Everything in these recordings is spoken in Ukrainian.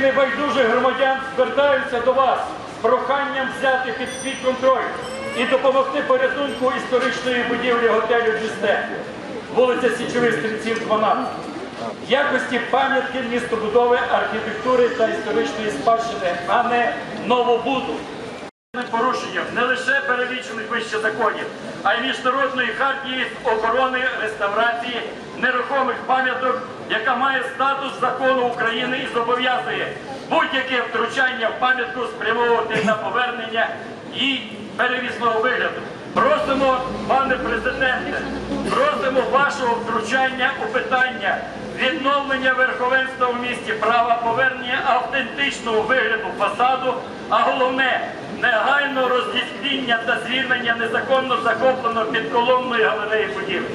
небайдужих громадян звертаються до вас з проханням взяти під свій контроль і допомогти порятунку історичної будівлі готелю Дюсте, вулиця Січових Стрільців, 12, в якості пам'ятки містобудови, архітектури та історичної спадщини, а не новобуду. Порушенням не лише перелічених вище законів, а й міжнародної хартії з охорони реставрації нерухомих пам'яток, яка має статус закону України і зобов'язує будь-яке втручання в пам'ятку спрямовувати на повернення і перевісного вигляду. Просимо, пане президенте, просимо вашого втручання у питання відновлення верховенства в місті права, повернення автентичного вигляду фасаду, а головне негайно роз'яснення та звільнення незаконно захопленого під колонною галереї будівлі.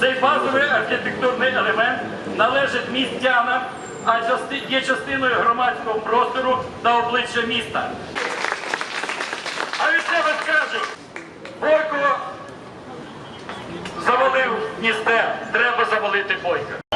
Цей базовий архітектурний елемент належить містянам, а є частиною громадського простору та обличчя міста. А від себе скажу, Бойко завалив Дністер, треба завалити Бойка.